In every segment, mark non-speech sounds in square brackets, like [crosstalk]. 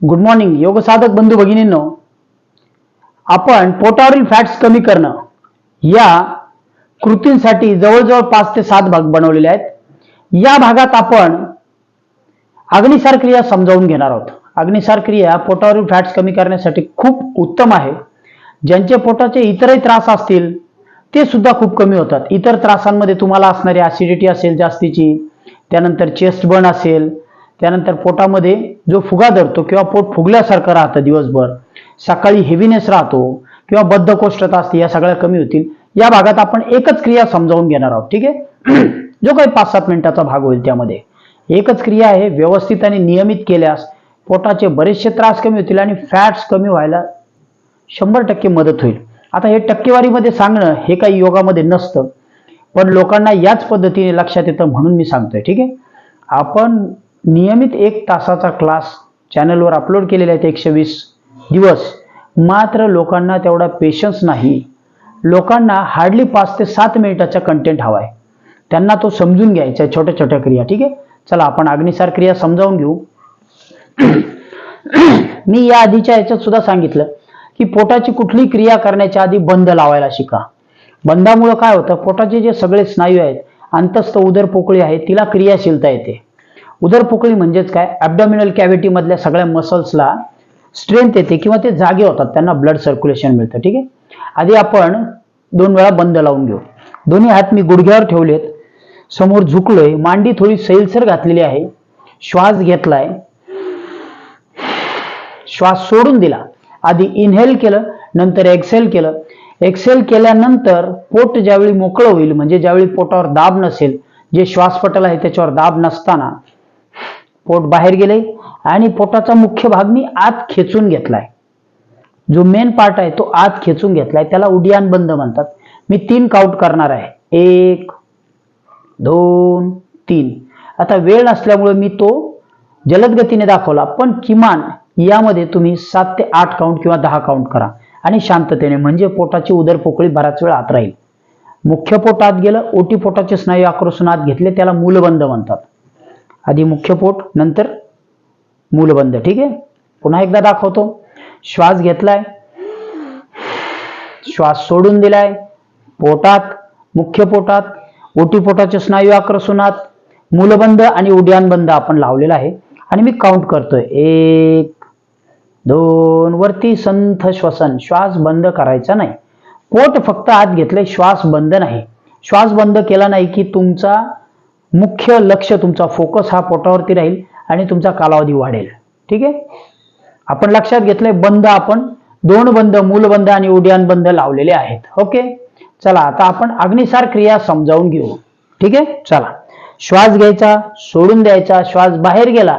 Good morning योग साधक बंधू भगिनींनो आपण पोटावरील फॅट्स कमी करणं या कृतींसाठी जवळजवळ पाच ते सात भाग बनवलेले आहेत. या भागात आपण अग्निसार क्रिया समजावून घेणार आहोत. अग्निसार क्रिया पोटावरील फॅट्स कमी करण्यासाठी खूप उत्तम आहे. ज्यांचे पोटाचे इतरही त्रास असतील ते सुद्धा खूप कमी होतात. इतर त्रासांमध्ये तुम्हाला असणारी ऍसिडिटी असेल जास्तीची त्यानंतर चेस्ट बर्न असेल त्यानंतर पोटामध्ये जो फुगा धरतो किंवा पोट फुगल्यासारखं राहतं दिवसभर सकाळी हेवीनेस राहतो किंवा बद्धकोष्ठता असते या सगळ्या कमी होतील. या भागात आपण एकच क्रिया समजावून घेणार आहोत ठीक आहे? [clears throat] जो काही पाच सात मिनिटाचा भाग होईल त्यामध्ये. एकच क्रिया आहे व्यवस्थित आणि नियमित केल्यास पोटाचे बरेचसे त्रास कमी होतील आणि फॅट्स कमी व्हायला शंभर टक्के मदत होईल. आता हे टक्केवारीमध्ये सांगणं हे काही योगामध्ये नसतं. पण लोकांना याच पद्धतीने लक्षात येतं म्हणून मी सांगतोय ठीक आहे? आपण नियमित एक तासाचा क्लास चॅनलवर अपलोड केलेले आहेत एकशे वीस दिवस. मात्र लोकांना तेवढा पेशन्स नाही. लोकांना हार्डली पाच ते सात मिनिटाचा कंटेंट हवा आहे त्यांना तो समजून घ्यायचा आहे छोट्या छोट्या क्रिया. ठीक आहे? चला आपण अग्निसार क्रिया समजावून घेऊ. [clears throat] मी या आधीच्या याच्यात सुद्धा सांगितलं की पोटाची कुठली क्रिया करण्याच्या आधी बंद लावायला शिका. बंदामुळं काय होतं? पोटाचे जे सगळे स्नायू आहेत अंतस्थ उदर पोकळी आहे तिला क्रियाशीलता येते. उदरपोकळी म्हणजेच काय? ॲबडॉमिनल कॅव्हिटीमधल्या सगळ्या मसल्सला स्ट्रेंथ येते किंवा ते जागे होतात. त्यांना ब्लड सर्क्युलेशन मिळतं. ठीक आहे? आधी आपण दोन वेळा बंद लावून घेऊ. दोन्ही हात मी गुडघ्यावर ठेवलेत. समोर झुकलोय. मांडी थोडी सैलसर घातलेली आहे. श्वास घेतलाय. श्वास सोडून दिला. आधी इनहेल केलं नंतर एक्सेल केलं. एक्सेल केल्यानंतर पोट ज्यावेळी मोकळं होईल म्हणजे ज्यावेळी पोटावर दाब नसेल जे श्वासपटल आहे त्याच्यावर दाब नसताना पोट बाहेर गेले आणि पोटाचा मुख्य भाग मी आत खेचून घेतलाय. जो मेन पार्ट आहे तो आत खेचून घेतलाय. त्याला उडियान बंद म्हणतात. मी तीन काउंट करणार आहे. एक दोन तीन. आता वेळ नसल्यामुळे मी तो जलद गतीने दाखवला पण किमान यामध्ये तुम्ही सात ते आठ काउंट किंवा दहा काउंट करा आणि शांततेने म्हणजे पोटाची उदर पोकळी बराच वेळ आत राहील. मुख्य पोटात गेलं ओटी पोटाचे स्नायू आक्रोशनात घेतले त्याला मूलबंद म्हणतात. आधी मुख्य पोट नंतर मूलबंद ठीक आहे? पुन्हा एकदा दाखवतो. श्वास घेतलाय. श्वास सोडून दिलाय. पोटात मुख्य पोटात ओटी पोटाचे स्नायू आकर्षणात मूलबंद आणि उड्डाण बंद आपण लावलेला आहे. आणि मी काउंट करतोय. एक दोन वरती संथ श्वसन. श्वास बंद करायचा नाही. पोट फक्त आत घेतलंय. श्वास बंद नाही. श्वास बंद केला नाही की तुमचा मुख्य लक्ष तुमचा फोकस हा पोटावरती राहील आणि तुमचा कालावधी वाढेल. ठीक आहे? आपण लक्षात घेतलंय बंद आपण दोन बंद मूलबंद आणि उड्डाण बंद लावलेले आहेत. ओके? चला आता आपण अग्निसार क्रिया समजावून घेऊ. ठीक आहे? चला. श्वास घ्यायचा सोडून द्यायचा श्वास बाहेर गेला.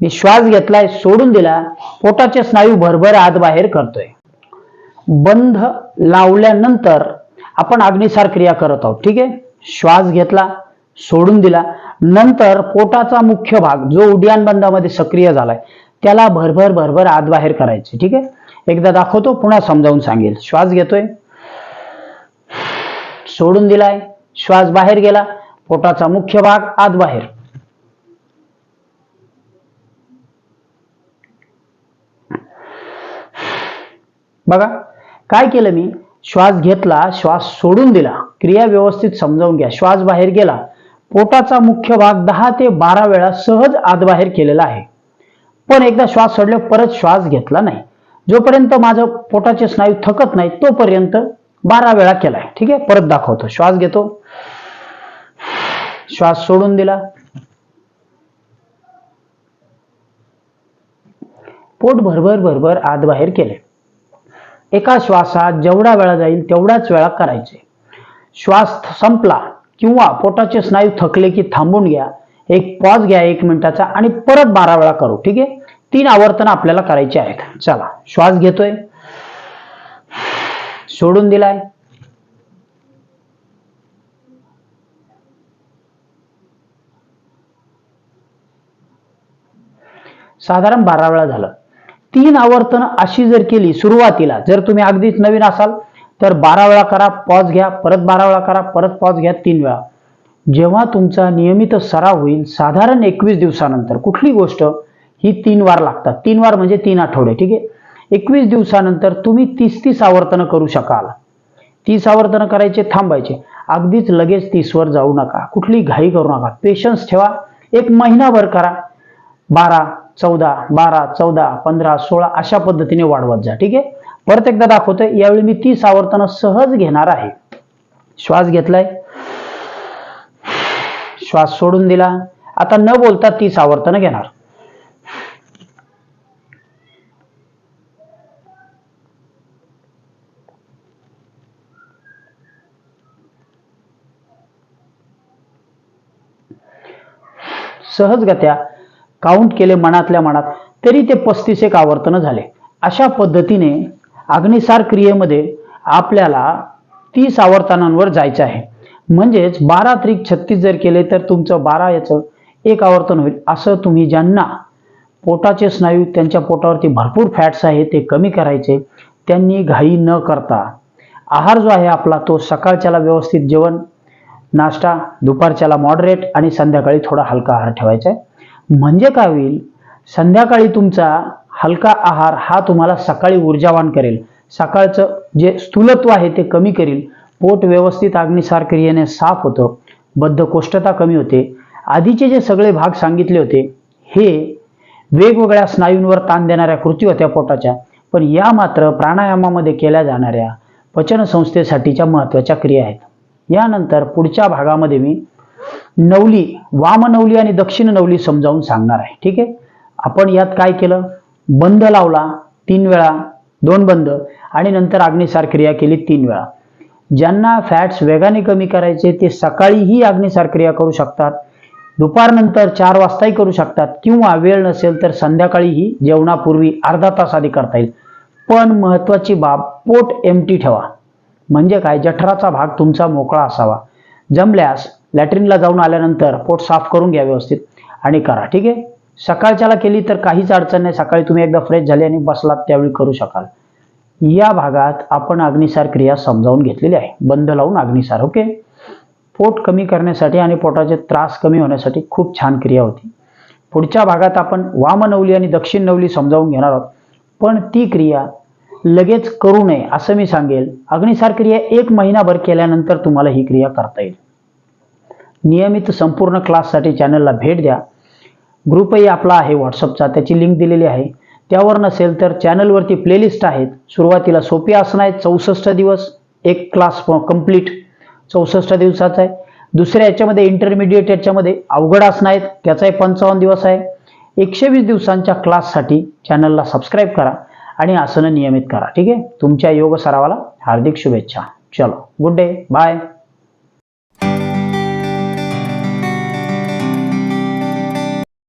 मी श्वास घेतलाय सोडून दिला पोटाचे स्नायू भरभर आत बाहेर करतोय. बंध लावल्यानंतर आपण अग्निसार क्रिया करत आहोत. ठीक आहे? श्वास घेतला सोडून दिला. नंतर पोटाचा मुख्य भाग जो उड्डाण बंदामध्ये सक्रिय झालाय त्याला भरभर भरभर आत बाहेर करायचे. ठीक आहे? एकदा दाखवतो पुन्हा समजावून सांगेल. श्वास घेतोय. सोडून दिलाय. श्वास बाहेर गेला. पोटाचा मुख्य भाग आत बाहेर. बघा काय केलं मी? श्वास घेतला श्वास सोडून दिला. क्रिया व्यवस्थित समजावून घ्या. श्वास बाहेर गेला. पोटाचा मुख्य भाग दहा ते बारा वेळा सहज आतबाहेर केलेला आहे. पण एकदा श्वास सोडले परत श्वास घेतला नाही. जोपर्यंत माझं पोटाचे स्नायू थकत नाही तोपर्यंत बारा वेळा केलाय. ठीक आहे? परत दाखवतो. श्वास घेतो. श्वास सोडून दिला. पोट भरभर भरभर आत बाहेर केले. एका श्वासात जेवढा वेळा जाईल तेवढाच वेळा करायचे. श्वास संपला किंवा पोटाचे स्नायू थकले की थांबून घ्या. एक पॉज घ्या एक मिनिटाचा आणि परत बारा वेळा करू ठीक आहे? तीन आवर्तन आपल्याला करायची आहेत. चला श्वास घेतोय. सोडून दिलाय. साधारण बारा वेळा झालं. तीन आवर्तन अशी जर केली सुरुवातीला जर तुम्ही अगदीच नवीन असाल तर बारा वेळा करा पॉज घ्या परत बारा वेळा करा परत पॉज घ्या तीन वेळा. जेव्हा तुमचा नियमित सराव होईल साधारण एकवीस दिवसानंतर कुठली गोष्ट ही तीन वार लागतात. तीन वार म्हणजे तीन आठवडे ठीक आहे? एकवीस दिवसानंतर तुम्ही तीस तीस आवर्तनं करू शकाल. तीस आवर्तनं करायचे थांबायचे. अगदीच लगेच तीसवर जाऊ नका. कुठली घाई करू नका. पेशन्स ठेवा. एक महिनाभर करा. बारा चौदा बारा चौदा पंधरा सोळा अशा पद्धतीने वाढवत जा. ठीक आहे? परत एकदा दाखवतोय यावेळी मी तीस आवर्तनं सहज घेणार आहे. श्वास घेतलाय. श्वास सोडून दिला. आता न बोलता तीस आवर्तनं घेणार. सहज गत्या काउंट केले मनातल्या मनात तरी ते पस्तीस एक आवर्तनं झाले. अशा पद्धतीने अग्निसार क्रियेमध्ये आपल्याला तीस आवर्तनांवर जायचं आहे. म्हणजेच बारा त्रिक छत्तीस जर केले तर तुमचं बारा याचं एक आवर्तन होईल. असं तुम्ही ज्यांना पोटाचे स्नायू त्यांच्या पोटावरती भरपूर फॅट्स आहे ते कमी करायचे त्यांनी घाई न करता. आहार जो आहे आपला तो सकाळच्याला व्यवस्थित जेवण नाश्ता दुपारच्याला मॉडरेट आणि संध्याकाळी थोडा हलका आहार ठेवायचा आहे. म्हणजे काय होईल? संध्याकाळी तुमचा हलका आहार हा तुम्हाला सकाळी ऊर्जावान करेल. सकाळचं जे स्थूलत्व आहे ते कमी करेल. पोट व्यवस्थित अग्निसार क्रियेने साफ होतं. बद्धकोष्ठता कमी होते. आधीचे जे सगळे भाग सांगितले होते हे वेगवेगळ्या स्नायूंवर ताण देणाऱ्या कृती होत्या पोटाच्या. पण या मात्र प्राणायामामध्ये केल्या जाणाऱ्या पचनसंस्थेसाठीच्या महत्त्वाच्या क्रिया आहेत. यानंतर पुढच्या भागामध्ये मी नवली वामनवली आणि दक्षिण नवली समजावून सांगणार आहे. ठीक आहे? आपण यात काय केलं? बंद लावला तीन वेळा दोन बंद आणि नंतर अग्निसार क्रिया केली तीन वेळा. ज्यांना फॅट्स वेगाने कमी करायचे ते सकाळीही अग्निसार क्रिया करू शकतात दुपारनंतर चार वाजताही करू शकतात किंवा वेळ नसेल तर संध्याकाळीही जेवणापूर्वी अर्धा तास आधी करता येईल. पण महत्वाची बाब पोट एमटी ठेवा. म्हणजे काय? जठराचा भाग तुमचा मोकळा असावा. जमल्यास लॅट्रिनला जाऊन आल्यानंतर पोट साफ करून घ्या व्यवस्थित आणि करा. ठीक आहे? सकाळच्याला केली तर काहीच अडचण नाही. सकाळी तुम्ही एकदा फ्रेश झाले आणि बसलात त्यावेळी करू शकाल. या भागात आपण अग्निसार क्रिया समजावून घेतलेली आहे. बंद लावून अग्निसार ओके पोट कमी करण्यासाठी आणि पोटाचे त्रास कमी होण्यासाठी खूप छान क्रिया होती. पुढच्या भागात आपण वामनवली आणि दक्षिण नवली समजावून घेणार आहोत. पण ती क्रिया लगेच करू नये असं मी सांगेल. अग्निसार क्रिया एक महिनाभर केल्यानंतर तुम्हाला ही क्रिया करता येईल. नियमित संपूर्ण क्लाससाठी चॅनलला भेट द्या. ग्रुपही आपला आहे व्हॉट्सअपचा त्याची लिंक दिलेली आहे. त्यावर नसेल तर चॅनलवरती प्लेलिस्ट आहेत. सुरुवातीला सोपी आसनं आहेत चौसष्ट दिवस एक क्लास कंप्लीट चौसष्ट दिवसाचा आहे. दुसऱ्या याच्यामध्ये इंटरमिडिएट याच्यामध्ये अवघड आसनं आहेत त्याचाही पंचावन्न दिवस आहे. एकशे वीस दिवसांच्या क्लाससाठी चॅनलला सबस्क्राईब करा आणि आसनं नियमित करा. ठीक आहे? तुमच्या योग सरावाला हार्दिक शुभेच्छा. चलो गुड डे बाय